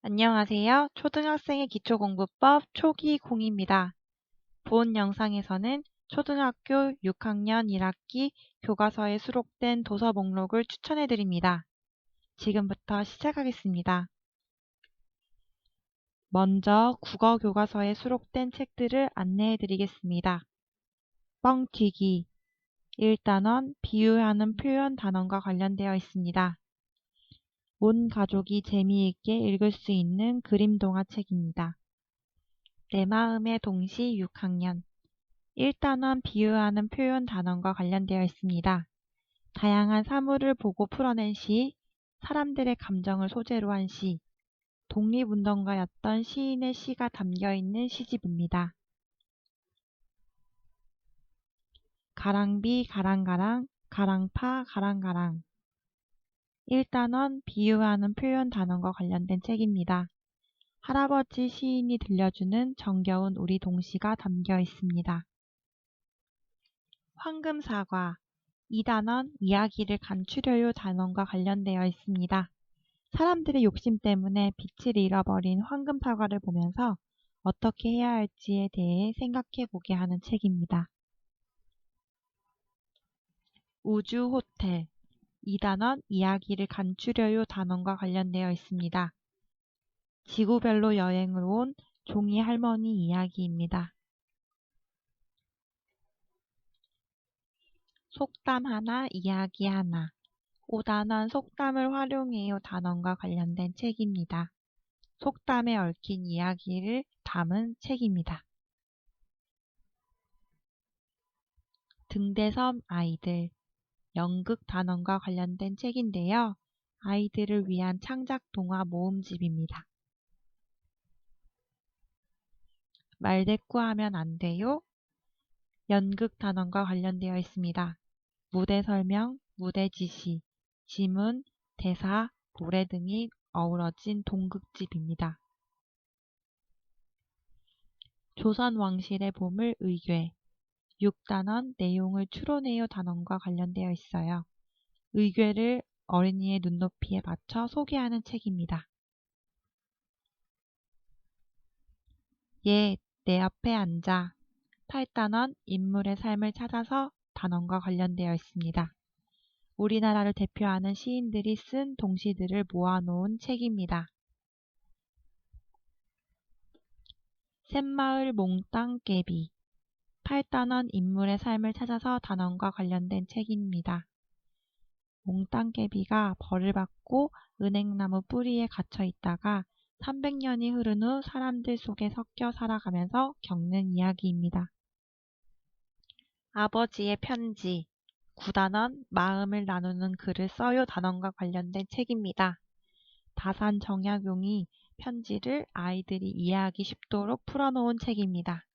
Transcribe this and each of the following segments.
안녕하세요. 초등학생의 기초공부법 초기 공입니다. 본 영상에서는 초등학교 6학년 1학기 교과서에 수록된 도서 목록을 추천해 드립니다. 지금부터 시작하겠습니다. 먼저 국어 교과서에 수록된 책들을 안내해 드리겠습니다. 뻥튀기 1단원 비유하는 표현 단원과 관련되어 있습니다. 온 가족이 재미있게 읽을 수 있는 그림 동화책입니다. 내 마음의 동시 6학년 1단원 비유하는 표현 단원과 관련되어 있습니다. 다양한 사물을 보고 풀어낸 시, 사람들의 감정을 소재로 한 시, 독립운동가였던 시인의 시가 담겨있는 시집입니다. 가랑비 가랑가랑 가랑파 가랑가랑 1단원 비유하는 표현 단원과 관련된 책입니다. 할아버지 시인이 들려주는 정겨운 우리 동시가 담겨 있습니다. 황금사과 2단원 이야기를 감추려요 단원과 관련되어 있습니다. 사람들의 욕심 때문에 빛을 잃어버린 황금사과를 보면서 어떻게 해야 할지에 대해 생각해 보게 하는 책입니다. 우주호텔 2단원 이야기를 감추려요 단원과 관련되어 있습니다. 지구별로 여행을 온 종이 할머니 이야기입니다. 속담 하나, 이야기 하나. 5단원 속담을 활용해요 단원과 관련된 책입니다. 속담에 얽힌 이야기를 담은 책입니다. 등대섬 아이들 연극 단원과 관련된 책인데요. 아이들을 위한 창작 동화 모음집입니다. 말대꾸 하면 안 돼요? 연극 단원과 관련되어 있습니다. 무대 설명, 무대 지시, 지문, 대사, 노래 등이 어우러진 동극집입니다. 조선 왕실의 보물 의궤 6단원 내용을 추론해요 단원과 관련되어 있어요. 의궤를 어린이의 눈높이에 맞춰 소개하는 책입니다. 예, 내 앞에 앉아. 8단원 인물의 삶을 찾아서 단원과 관련되어 있습니다. 우리나라를 대표하는 시인들이 쓴 동시들을 모아놓은 책입니다. 샘마을 몽땅 깨비 8단원 인물의 삶을 찾아서 단원과 관련된 책입니다. 몽땅깨비가 벌을 받고 은행나무 뿌리에 갇혀 있다가 300년이 흐른 후 사람들 속에 섞여 살아가면서 겪는 이야기입니다. 아버지의 편지 9단원 마음을 나누는 글을 써요 단원과 관련된 책입니다. 다산 정약용이 편지를 아이들이 이해하기 쉽도록 풀어놓은 책입니다.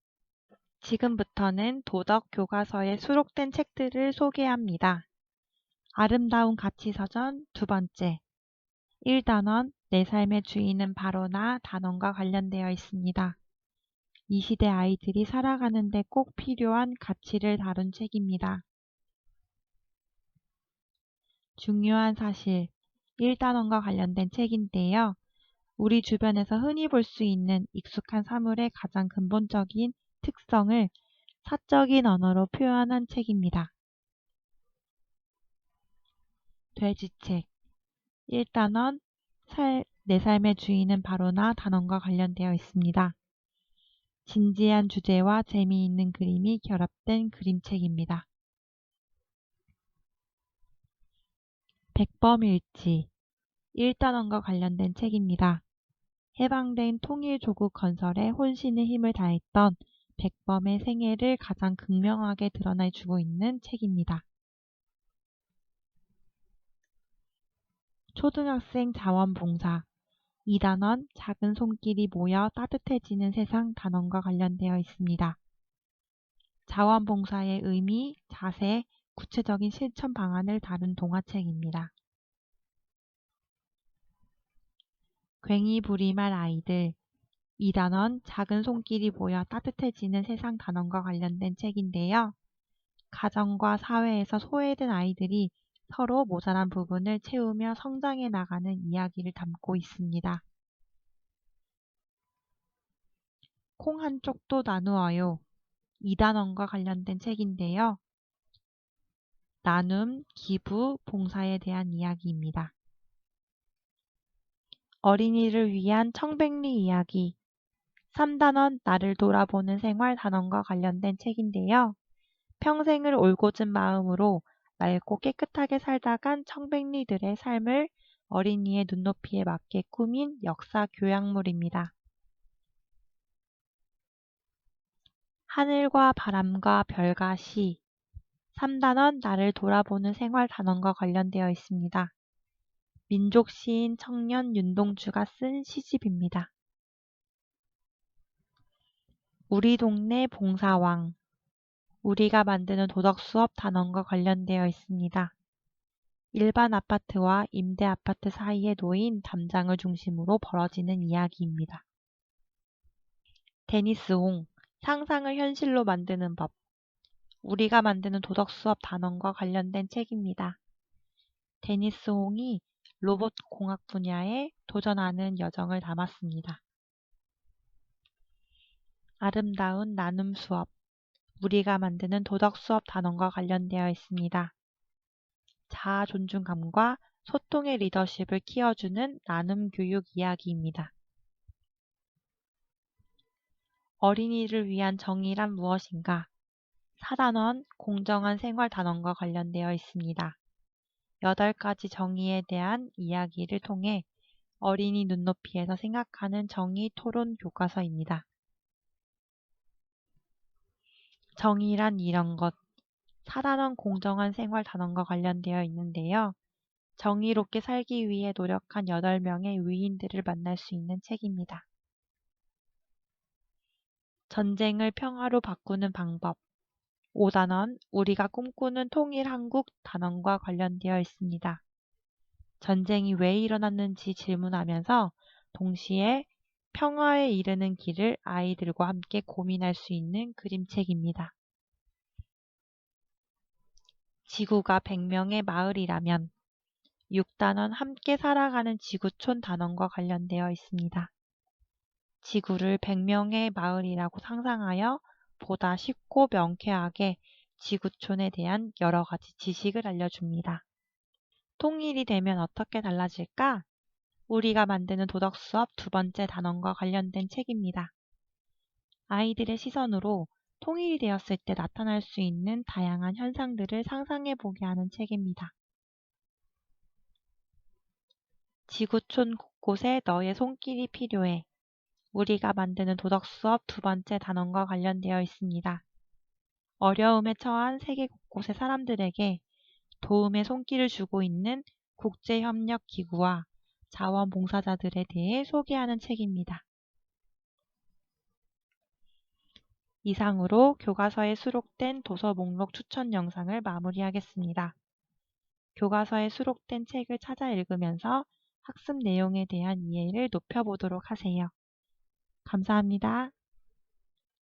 지금부터는 도덕 교과서에 수록된 책들을 소개합니다. 아름다운 가치서전 두 번째 1단원 내 삶의 주인은 바로 나 단원과 관련되어 있습니다. 이 시대 아이들이 살아가는데 꼭 필요한 가치를 다룬 책입니다. 중요한 사실 1단원과 관련된 책인데요. 우리 주변에서 흔히 볼 수 있는 익숙한 사물의 가장 근본적인 특성을 사적인 언어로 표현한 책입니다. 돼지책 1단원 살, 내 삶의 주인은 바로 나 단원과 관련되어 있습니다. 진지한 주제와 재미있는 그림이 결합된 그림책입니다. 백범일지 1단원과 관련된 책입니다. 해방된 통일조국 건설에 혼신의 힘을 다했던 백범의 생애를 가장 극명하게 드러내주고 있는 책입니다. 초등학생 자원봉사 2단원 작은 손길이 모여 따뜻해지는 세상 단원과 관련되어 있습니다. 자원봉사의 의미, 자세, 구체적인 실천 방안을 다룬 동화책입니다. 괭이 부리말 아이들 2단원 작은 손길이 모여 따뜻해지는 세상 단원과 관련된 책인데요. 가정과 사회에서 소외된 아이들이 서로 모자란 부분을 채우며 성장해 나가는 이야기를 담고 있습니다. 콩 한쪽도 나누어요. 이 단원과 관련된 책인데요. 나눔, 기부, 봉사에 대한 이야기입니다. 어린이를 위한 청백리 이야기 3단원 나를 돌아보는 생활 단원과 관련된 책인데요. 평생을 올곧은 마음으로 맑고 깨끗하게 살다간 청백리들의 삶을 어린이의 눈높이에 맞게 꾸민 역사 교양물입니다. 하늘과 바람과 별과 시 3단원 나를 돌아보는 생활 단원과 관련되어 있습니다. 민족 시인 청년 윤동주가 쓴 시집입니다. 우리 동네 봉사왕 우리가 만드는 도덕 수업 단원과 관련되어 있습니다. 일반 아파트와 임대 아파트 사이에 놓인 담장을 중심으로 벌어지는 이야기입니다. 데니스 홍 상상을 현실로 만드는 법 우리가 만드는 도덕 수업 단원과 관련된 책입니다. 데니스 홍이 로봇 공학 분야에 도전하는 여정을 담았습니다. 아름다운 나눔 수업 우리가 만드는 도덕 수업 단원과 관련되어 있습니다. 자아 존중감과 소통의 리더십을 키워주는 나눔 교육 이야기입니다. 어린이를 위한 정의란 무엇인가? 4단원 공정한 생활 단원과 관련되어 있습니다. 8가지 정의에 대한 이야기를 통해 어린이 눈높이에서 생각하는 정의 토론 교과서입니다. 정의란 이런 것, 4단원 공정한 생활 단원과 관련되어 있는데요. 정의롭게 살기 위해 노력한 8명의 위인들을 만날 수 있는 책입니다. 전쟁을 평화로 바꾸는 방법, 5단원 우리가 꿈꾸는 통일 한국 단원과 관련되어 있습니다. 전쟁이 왜 일어났는지 질문하면서 동시에 평화에 이르는 길을 아이들과 함께 고민할 수 있는 그림책입니다. 지구가 100명의 마을이라면 6단원 함께 살아가는 지구촌 단원과 관련되어 있습니다. 지구를 100명의 마을이라고 상상하여 보다 쉽고 명쾌하게 지구촌에 대한 여러 가지 지식을 알려줍니다. 통일이 되면 어떻게 달라질까? 우리가 만드는 도덕 수업 두 번째 단원과 관련된 책입니다. 아이들의 시선으로 통일이 되었을 때 나타날 수 있는 다양한 현상들을 상상해 보게 하는 책입니다. 지구촌 곳곳에 너의 손길이 필요해. 우리가 만드는 도덕 수업 두 번째 단원과 관련되어 있습니다. 어려움에 처한 세계 곳곳의 사람들에게 도움의 손길을 주고 있는 국제협력기구와 자원봉사자들에 대해 소개하는 책입니다. 이상으로 교과서에 수록된 도서 목록 추천 영상을 마무리하겠습니다. 교과서에 수록된 책을 찾아 읽으면서 학습 내용에 대한 이해를 높여보도록 하세요. 감사합니다.